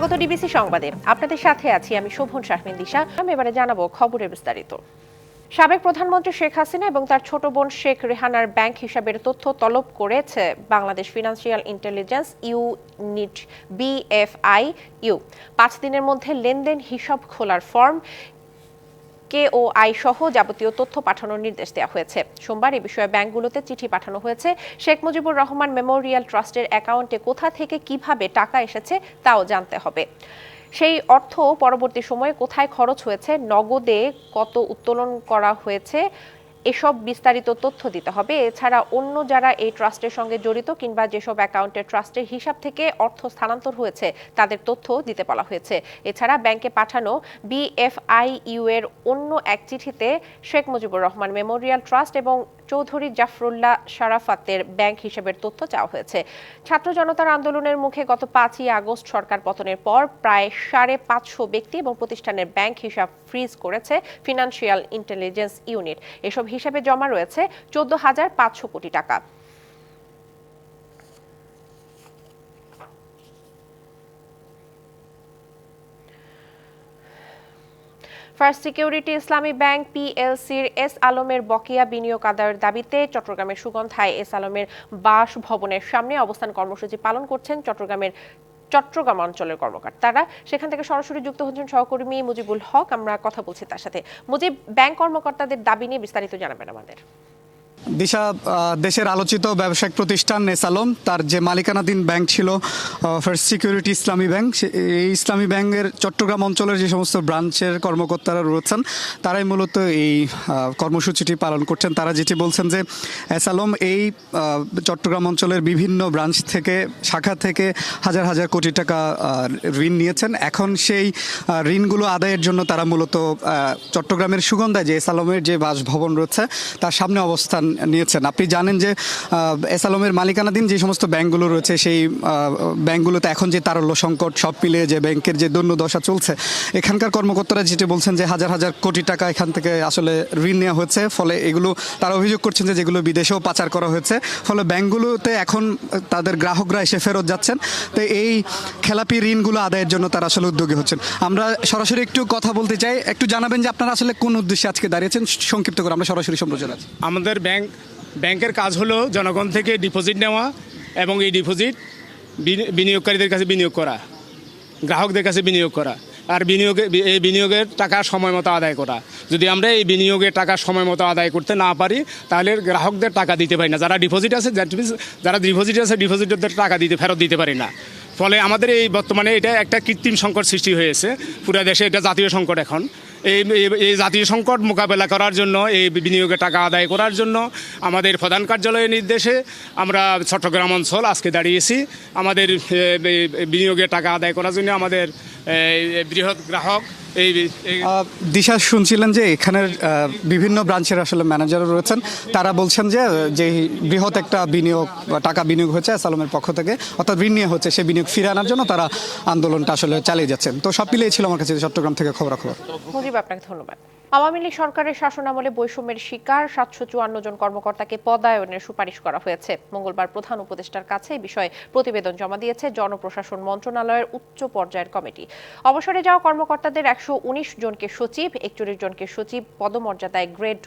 স্বাগত ডিবিসি সংবাদে। আপনাদের সাথে আছি আমি শোভন শাহমিন দিশা। আমি এবারে জানাব খবরের বিস্তারিত। সাবেক প্রধানমন্ত্রী শেখ হাসিনা এবং তার ছোট বোন শেখ রেহানার ব্যাংক হিসাবের তথ্য তলব করেছে Bangladesh financial intelligence unit BFIU পাঁচ দিনের মধ্যে লেনদেন হিসাব খোলার ফর্ম কে ও আই সহ যাবতীয় তথ্য পাঠানোর নির্দেশ দেওয়া হয়েছে। সোমবার এ বিষয়ে ব্যাংকগুলোতে চিঠি পাঠানো হয়েছে। শেখ মুজিবুর রহমান মেমোরিয়াল ট্রাস্টের অ্যাকাউন্টে কোথা থেকে কীভাবে টাকা এসেছে তাও জানতে হবে। সেই অর্থ পরবর্তী সময়ে কোথায় খরচ হয়েছে, নগদে কত উত্তোলন করা হয়েছে এসব বিস্তারিত তথ্য দিতে হবে। এছাড়া অন্য যারা এই ট্রাস্টের সঙ্গে জড়িত কিংবা যেসব অ্যাকাউন্টে ট্রাস্টের হিসাব থেকে অর্থ স্থানান্তর হয়েছে, তাদের তথ্য দিতে বলা হয়েছে। এছাড়া ব্যাংকে পাঠানো বিএফআইইউ এর অন্য এক চিঠিতে শেখ মুজিবুর রহমান মেমোরিয়াল ট্রাস্ট এবং চৌধুরী জাফরুল্লাহ শারাফাতের ব্যাংক হিসেবের তথ্য চাওয়া হয়েছে। ছাত্র জনতার আন্দোলনের মুখে গত পাঁচই আগস্ট সরকার পতনের পর প্রায় সাড়ে পাঁচশো ব্যক্তি এবং প্রতিষ্ঠানের ব্যাংক হিসাব ফ্রিজ করেছে ফিনান্সিয়াল ইন্টেলিজেন্স ইউনিট। এসব হিসাবে জমা রয়েছে চোদ্দ হাজার পাঁচশো কোটি টাকা। ফার্স্ট সিকিউরিটি ইসলামী ব্যাংক পিএলসির এস আলমের বকেয়া বিনিয়োগ আদায়ের দাবিতে চট্টগ্রামের সুগন্ধায় এস আলমের বাস ভবনের সামনে অবস্থান কর্মসূচি পালন করছেন চট্টগ্রামের চট্টগ্রাম অঞ্চলের কর্মকর্তারা। সেখান থেকে সরাসরি যুক্ত হচ্ছেন সহকর্মী মুজিবুল হক। আমরা কথা বলছি তার সাথে। মুজিব, ব্যাংক কর্মকর্তাদের দাবি নিয়ে বিস্তারিত জানাবেন আমাদের। দিশা দেশের আলোচিত ব্যবসায়িক প্রতিষ্ঠান নেসালম, তার যে মালিকানাধীন ব্যাংক ছিল ফার্স্ট সিকিউরিটি ইসলামী ব্যাংক এই ইসলামী ব্যাংকের চট্টগ্রাম অঞ্চলের যে সমস্ত ব্রাঞ্চের কর্মকর্তারা রয়েছেন, তারাই মূলত এই কর্মসূচিটি পালন করছেন। তারা যেটি বলছেন যে এসালম এই চট্টগ্রাম অঞ্চলের বিভিন্ন ব্রাঞ্চ থেকে, শাখা থেকে হাজার হাজার কোটি টাকা ঋণ নিয়েছেন। এখন সেই ঋণগুলো আদায়ের জন্য তারা মূলত চট্টগ্রামের সুগন্ধায় যে এসালমের যে বাসভবন রয়েছে, তার সামনে অবস্থান নিয়েছেন। আপনি জানেন যে এসালমের মালিকানাধীন যে সমস্ত ব্যাংকগুলো রয়েছে, সেই ব্যাংকগুলোতে এখন যে তারল্য সংকট সব মিলিয়ে যে ব্যাংকের যে দৈন্য দশা চলছে, এখানকার কর্মকর্তারা যেটি বলছেন যে হাজার হাজার কোটি টাকা এখান থেকে আসলে ঋণ নেওয়া হয়েছে, ফলে এগুলো তারা অভিযোগ করছেন যে যেগুলো বিদেশেও পাচার করা হয়েছে, ফলে ব্যাংকগুলোতে এখন তাদের গ্রাহকরা এসে ফেরত যাচ্ছেন। তো এই খেলাপি ঋণগুলো আদায়ের জন্য তারা আসলে উদ্যোগী হচ্ছেন। আমরা সরাসরি একটু কথা বলতে চাই, একটু জানাবেন যে আপনারা আসলে কোন উদ্দেশ্যে আজকে দাঁড়িয়েছেন? সংক্ষিপ্ত করে আমরা সরাসরি সম্প্রচার আছি। আমাদের ব্যাংক ব্যাংকের কাজ হলো জনগণ থেকে ডিপোজিট নেওয়া এবং এই ডিপোজিট বিনিয়োগকারীদের কাছে বিনিয়োগ করা, গ্রাহকদের কাছে বিনিয়োগ করা আর বিনিয়োগে এই বিনিয়োগের টাকা সময় মতো আদায় করা। যদি আমরা এই বিনিয়োগের টাকা সময় মতো আদায় করতে না পারি, তাহলে গ্রাহকদের টাকা দিতে পারি না। যারা ডিপোজিট আছে যারা ডিপোজিট আছে ডিপোজিটরদের টাকা দিতে ফেরত দিতে পারি না। ফলে আমাদের এই বর্তমানে এটা একটা কৃত্রিম সংকট সৃষ্টি হয়েছে। পুরো দেশে এটা জাতীয় সংকট এখন। এই এই- জাতীয় সংকট মোকাবেলা করার জন্য এই বিনিয়োগের টাকা আদায় করার জন্য আমাদের প্রধান কার্যালয়ের নির্দেশে আমরা চট্টগ্রাম অঞ্চল আজকে দাঁড়িয়েছি। আমাদের বিনিয়োগের টাকা আদায় করার জন্য আমাদের বৃহৎ গ্রাহক এই এই- দিশা শুনছিলেন যে এখানের বিভিন্ন ব্রাঞ্চের আসলে ম্যানেজার রয়েছেন। তারা বলছেন যে যে বৃহৎ একটা বিনিয়োগ টাকা বিনিয়োগ হয়েছে সালমের পক্ষ থেকে অর্থাৎ ঋণ নিয়ে হচ্ছে সেই বিনিয়োগ ফিরে আনার জন্য তারা আন্দোলনটা আসলে চালিয়ে যাচ্ছেন। তো সব মিলিয়ে ছিল আমার কাছে চট্টগ্রাম থেকে খবরাখবর। মুজিব আপনাকে ধন্যবাদ। আওয়ামী লীগ সরকারের শাসনামলে বৈষম্যের শিকার সাতশো চুয়ান্ন জন কর্মকর্তাকে পদায়নের সুপারিশ করা হয়েছে। মঙ্গলবার প্রধান উপদেষ্টার কাছে এই বিষয়ে প্রতিবেদন জমা দিয়েছে জনপ্রশাসন মন্ত্রণালয়ের উচ্চ পর্যায়ের কমিটি। অবসরে যাওয়া কর্মকর্তাদের একশো উনিশ জনকে সচিব, একচল্লিশ জনকে সচিব, পদমর্যাদায় গ্রেড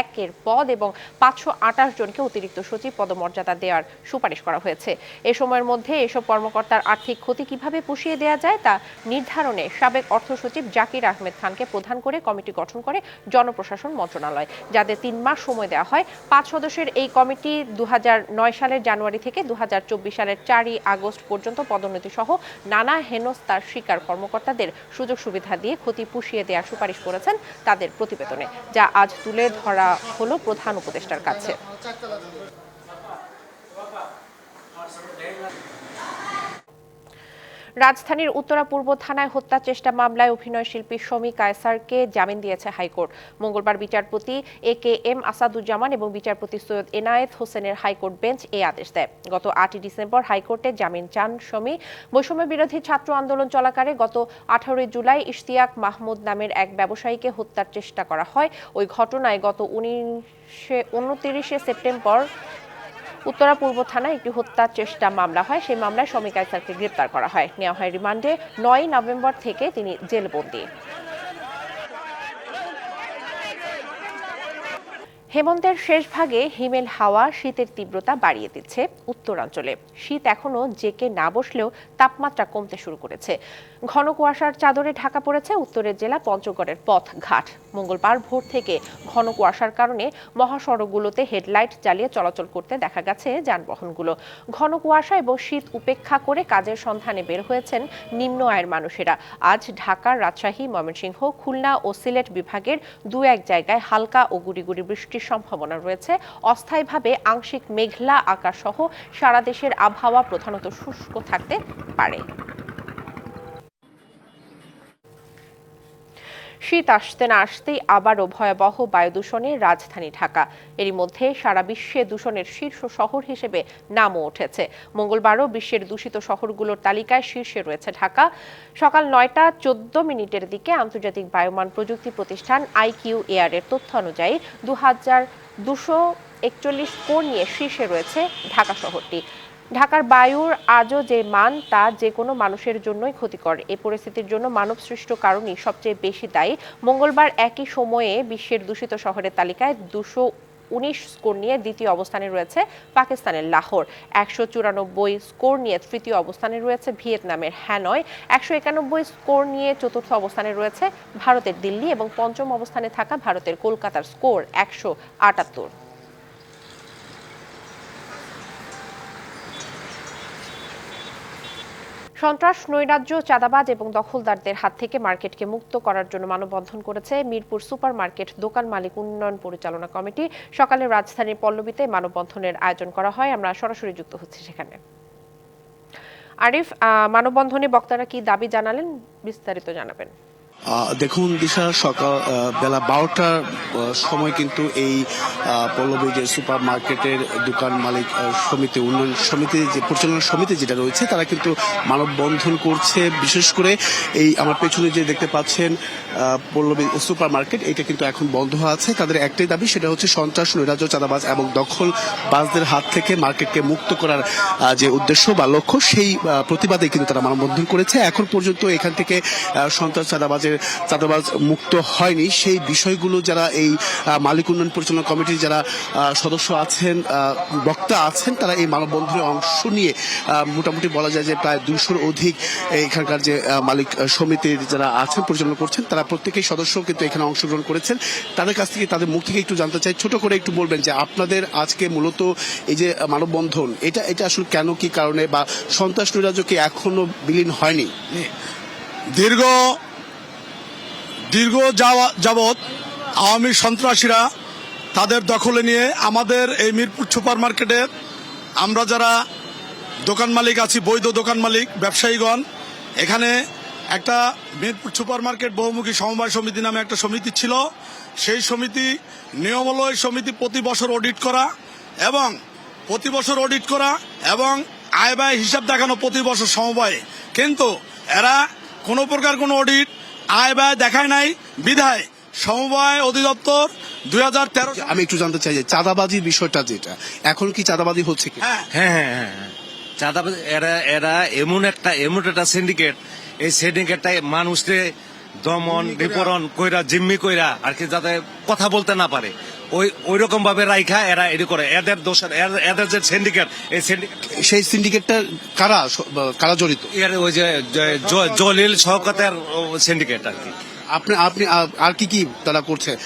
একের পদ এবং পাঁচশো আঠাশ জনকে অতিরিক্ত সচিব পদমর্যাদা দেওয়ার সুপারিশ করা হয়েছে। এ সময়ের মধ্যে এসব কর্মকর্তার আর্থিক ক্ষতি কীভাবে পুষিয়ে দেওয়া যায় তা নির্ধারণে সাবেক অর্থ সচিব জাকির আহমেদ খানকে প্রধান করে কমিটি গঠন করে জনপ্রশাসন মন্ত্রণালয়, যাদের তিন মাস সময় দেওয়া হয়। পাঁচ সদস্যের এই কমিটি দু হাজার নয় সালের জানুয়ারি থেকে দু হাজার চব্বিশ সালের চারই আগস্ট পর্যন্ত পদোন্নতি সহ নানা হেনস্তার শিকার কর্মকর্তাদের সুযোগ সুবিধা দিয়ে ক্ষতি পুষিয়ে দেওয়ার সুপারিশ করেছেন তাদের প্রতিবেদনে, যা আজ তুলে ধরা হলো প্রধান উপদেষ্টার কাছে। রাজধানীর উত্তরা পূর্ব থানায় হত্যা চেষ্টা মামলায় অভিনয় শিল্পী শমী কায়সারকে জামিন দিয়েছে হাইকোর্ট। মঙ্গলবার বিচারপতি এ কে এম আসাদুজ্জামান এবং বিচারপতি সৈয়দ এনায়েত হোসেনের হাইকোর্ট বেঞ্চ এই আদেশ দেয়। গত আটই ডিসেম্বর হাইকোর্টে জামিন চান শমী। বৈষম্য বিরোধী ছাত্র আন্দোলন চলাকালে গত আঠারোই জুলাই ইশতিয়াক মাহমুদ নামের এক ব্যবসায়ীকে হত্যার চেষ্টা করা হয়। ওই ঘটনায় গত উনিশে, উনতিরিশে সেপ্টেম্বর উত্তরা পূর্ব থানায় একটি হত্যা চেষ্টা মামলা হয়। সেই মামলায় শমী কায়সারকে গ্রেপ্তার করা হয়। নেওয়া হয় রিমান্ডে নয় নভেম্বর থেকে তিনি জেলবন্দি। হেমন্তের শেষ ভাগে হিমেল হাওয়া শীতের তীব্রতা বাড়িয়ে দিচ্ছে উত্তরাঞ্চলে। শীত এখনও জেকে না বসলেও তাপমাত্রা কমতে শুরু করেছে। ঘন কুয়াশার চাদরে ঢাকা পড়েছে উত্তরের জেলা পঞ্চগড়ের পথ ঘাট মঙ্গলবার ভোর থেকে ঘন কুয়াশার কারণে মহাসড়কগুলোতে হেডলাইট জ্বালিয়ে চলাচল করতে দেখা গেছে যানবাহনগুলো। ঘন কুয়াশা এবং শীত উপেক্ষা করে কাজের সন্ধানে বের হয়েছেন নিম্ন আয়ের মানুষেরা। আজ ঢাকার রাজশাহী, ময়মনসিংহ, খুলনা ও সিলেট বিভাগের দু এক জায়গায় হালকা ও গুড়ি বৃষ্টির সম্ভাবনা রয়েছে। অস্থায়ীভাবে আংশিক মেঘলা আকাশ সহ সারা দেশের আবহাওয়া প্রধানত শুষ্ক থাকতে পারে। শীত আসতে না আসতেই আবারও ভয়াবহ বায়ু দূষণে রাজধানী ঢাকা। এরই মধ্যে সারা বিশ্বে দূষণের শীর্ষ শহর হিসেবে নামও উঠেছে। মঙ্গলবারও বিশ্বের দূষিত শহরগুলোর তালিকায় শীর্ষে রয়েছে ঢাকা। সকাল নয়টা চোদ্দ মিনিটের দিকে আন্তর্জাতিক বায়ুমান প্রযুক্তি প্রতিষ্ঠান আইকিউ এয়ারের তথ্য অনুযায়ী দু হাজার দুশো একচল্লিশ স্কোর নিয়ে শীর্ষে রয়েছে ঢাকা শহরটি। ঢাকার বায়ুর আজও যে মান, তা যে কোনো মানুষের জন্যই ক্ষতিকর। এ পরিস্থিতির জন্য মানব সৃষ্ট কারণই সবচেয়ে বেশি দায়ী। মঙ্গলবার একই সময়ে বিশ্বের দূষিত শহরের তালিকায় দুশো উনিশ স্কোর নিয়ে দ্বিতীয় অবস্থানে রয়েছে পাকিস্তানের লাহোর। একশো চুরানব্বই স্কোর নিয়ে তৃতীয় অবস্থানে রয়েছে ভিয়েতনামের হ্যানয়। একশো একানব্বই স্কোর নিয়ে চতুর্থ অবস্থানে রয়েছে ভারতের দিল্লি এবং পঞ্চম অবস্থানে থাকা ভারতের কলকাতার স্কোর একশো আটাত্তর। সন্ত্রাস, নৈরাজ্য, চাঁদাবাজ এবং দখলদারদের হাত থেকে মার্কেটকে মুক্ত করার জন্য মানববন্ধন করেছে মিরপুর সুপার মার্কেট দোকান মালিক উন্নয়ন পরিচালনা কমিটি। সকালে রাজধানীর পল্লবীতে মানববন্ধনের আয়োজন করা হয়। আমরা সরাসরি যুক্ত হচ্ছি সেখানে। আরিফ মানববন্ধনে বক্তারা কি দাবি জানালেন? বিস্তারিত জানাবেন। দেখুন দিশা, সকাল বেলা বারোটার সময় কিন্তু এই পল্লবী যে সুপার মার্কেটের দোকান মালিক সমিতি, উন্নয়ন সমিতি, যে পরিচালনা সমিতি যেটা রয়েছে, তারা কিন্তু মানববন্ধন করছে। বিশেষ করে এই আমার পেছনে যে দেখতে পাচ্ছেন পল্লবী সুপার মার্কেট এটা কিন্তু এখন বন্ধ আছে। তাদের একটাই দাবি, সেটা হচ্ছে সন্ত্রাস, নৈরাজ্য, চাঁদাবাজ এবং দখল বাজদের হাত থেকে মার্কেটকে মুক্ত করার যে উদ্দেশ্য বা লক্ষ্য, সেই প্রতিবাদে কিন্তু তারা মানববন্ধন করেছে। এখন পর্যন্ত এখান থেকে সন্ত্রাস সন্ত্রাস চাঁদাবাজের চাঁদাবাজ মুক্ত হয়নি, সেই বিষয়গুলো যারা এই মালিক উন্নয়ন পরিচালনা কমিটির যারা সদস্য আছেন বক্তা আছেন, তারা এই মানববন্ধনে অংশ নিয়ে মোটামুটি বলা যায় যে প্রায় দুশোর অধিক এখানকার যে মালিক সমিতির যারা আছেন, পরিচালনা করছেন, তারা প্রত্যেকেই সদস্য কিন্তু এখানে অংশগ্রহণ করেছেন। তাদের কাছ থেকে তাদের মুখ থেকে একটু জানতে চাই, ছোট করে একটু বলবেন যে আপনাদের আজকে মূলত এই যে মানববন্ধন, এটা এটা আসলে কেন, কি কারণে বা সন্ত্রাস নৈরাজ্য কি এখনও বিলীন হয়নি? দীর্ঘ দীর্ঘ যাওয়া যাবৎ আওয়ামী সন্ত্রাসীরা তাদের দখলে নিয়ে আমাদের এই মিরপুর সুপার মার্কেটে আমরা যারা দোকান মালিক আছি, বৈধ দোকান মালিক, ব্যবসায়ীগণ, এখানে একটা মিরপুর সুপার মার্কেট বহুমুখী সমবায় সমিতি নামে একটা সমিতি ছিল। সেই সমিতি নিয়ম হলো এই সমিতি প্রতি বছর অডিট করা এবং প্রতি বছর অডিট করা এবং আয় ব্যয় হিসাব দেখানো প্রতি বছর সমবায়ে। কিন্তু এরা কোনো প্রকার কোনো অডিট আয় ব্যয় দেখায় নাই বিধায় সমবায় অধিদপ্তর দুই হাজার তেরো আমি একটু জানতে চাই যে চাঁদাবাজির বিষয়টা যেটা এখন কি চাঁদাবাজি হচ্ছে কি? হ্যাঁ। হ্যাঁ হ্যাঁ হ্যাঁ হ্যাঁ। এরা এরা এমন একটা এমন একটা সিন্ডিকেট এই সিন্ডিকেটটাই মানুষকে দমন বিপরণ কইরা জিম্মি কইরা আর কি যাতে কথা বলতে না পারে। ওই ওই রকম ভাবে রাইখা এরা এটি করে। এদের দোষের এর- এদের যে সিন্ডিকেট এই সিন্ডিকেট সেই সিন্ডিকেটটা কারা? কারা জড়িত? এর ওই যে জলিল শওকতের সিন্ডিকেট আর কি। আপনি আপনি আর কি কি তারা করছে?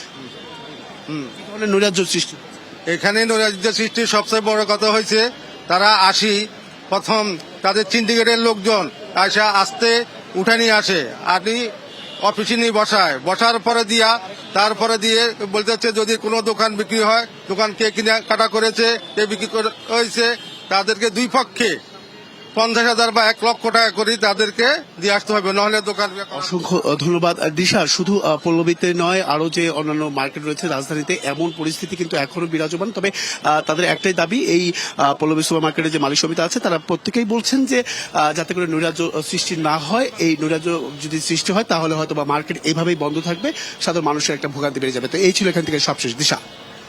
হুম। নৈরাজ্য সৃষ্টি? এখানে নৈরাজ্য সৃষ্টির সবচেয়ে বড় কথা হয়েছে তারা আসি প্রথম তাদের সিন্ডিকেটের লোকজন আসা আসতে উঠে নিয়ে আসে। আনি অফিসে নিয়ে বসায়। বসার পরে দিয়া, তারপরে দিয়ে বলতে হচ্ছে যদি কোনো দোকান বিক্রি হয়, দোকান কে কিনে কাটা করেছে, কে বিক্রি করে- হয়েছে, তাদেরকে দুই পক্ষে পঞ্চাশ হাজার বা এক লক্ষ টাকা করে তাদেরকে দিয়ে আসতে হবে নাহলে দোকান অসংখ্য ধন্যবাদ। দিশা শুধু পল্লবীতে নয় আরও যে অন্যান্য মার্কেট রয়েছে রাজধানীতে এমন পরিস্থিতি কিন্তু এখনও বিরাজমান। তবে আহ, তাদের একটাই দাবি এই পল্লবী সুপার মার্কেটের যে মালিক সমিতি আছে তারা প্রত্যেকেই বলছেন যে আহ, যাতে করে নৈরাজ্য সৃষ্টি না হয়। এই নৈরাজ্য যদি সৃষ্টি হয় তাহলে হয়তো বা মার্কেট এইভাবেই বন্ধ থাকবে। সাধারণ মানুষের একটা ভোগান্তি বেড়ে যাবে। তো এই ছিল এখান থেকে সবশেষ। দিশা।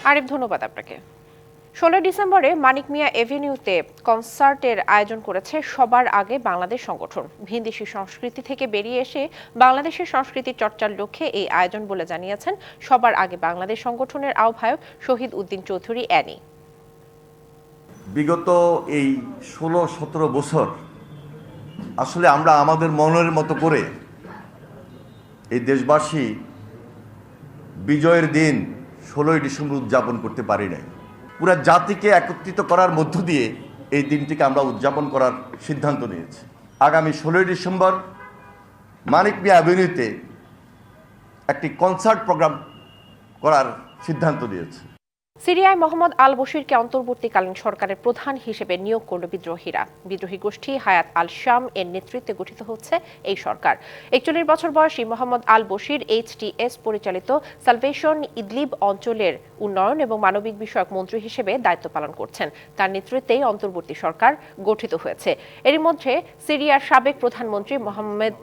আরিফ ধন্যবাদ আপনাকে। ষোলোই ডিসেম্বরে মানিক মিয়া এভিনিউতে কনসার্টের আয়োজন করেছে সবার আগে বাংলাদেশ সংগঠন। ভিনদেশি সংস্কৃতি থেকে বেরিয়ে এসে বাংলাদেশের সংস্কৃতি চর্চার লক্ষ্যে এই আয়োজন বলে জানিয়েছেন সবার আগে বাংলাদেশ সংগঠনের আহ্বায়ক শহীদ উদ্দিন চৌধুরী অ্যানি। বিগত এই ষোলো সতেরো বছর আসলে আমরা আমাদের মনের মতো করে এই দেশবাসী বিজয়ের দিন ষোলোই ডিসেম্বর উদযাপন করতে পারি নাই। পুরা জাতিকে একত্রিত করার মধ্য দিয়ে এই দিনটিকে আমরা উদযাপন করার সিদ্ধান্ত নিয়েছি। আগামী ষোলোই ডিসেম্বর মানিক মিয়া অ্যাভিনিউতে একটি কনসার্ট প্রোগ্রাম করার সিদ্ধান্ত নিয়েছে। সিরিয়ায় মোহাম্মদ আল বশিরকে অন্তর্বর্তীকালীন সরকারের প্রধান হিসেবে নিয়োগ করল বিদ্রোহীরা। বিদ্রোহী গোষ্ঠী হায়াত আল শাম এর নেতৃত্বে গঠিত হচ্ছে এই সরকার। একচল্লিশ বছর বয়সী মোহাম্মদ আল বশির এইচটিএস পরিচালিত সালভেশন ইদলিব অঞ্চলের উন্নয়ন এবং মানবিক বিষয়ক মন্ত্রী হিসেবে দায়িত্ব পালন করছেন। তার নেতৃত্বেই অন্তর্বর্তী সরকার গঠিত হয়েছে। এরই মধ্যে সিরিয়ার সাবেক প্রধানমন্ত্রী মোহাম্মদ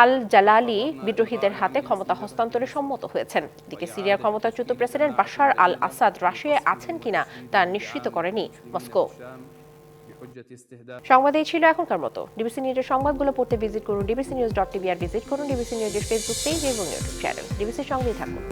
আল জালালি বিদ্রোহীদের হাতে ক্ষমতা হস্তান্তরে সম্মত হয়েছেন। এদিকে সিরিয়ার ক্ষমতাচ্যুত প্রেসিডেন্ট বাশার আল আসাদ রাশিয়ায় আছেন কিনা তা নিশ্চিত করেনি মস্কো। সংবাদ এই ছিল এখনকার মতো। ডিবিসি নিউজের সংবাদগুলো পড়তে ভিজিট করুন। ডিবিসি নিউজ ডট টিভি আর ভিজিট করুন। ডিবিসি নিউজের ফেসবুক পেজ এবং ইউটিউব চ্যানেল। ডিবিসির সঙ্গেই থাকুন।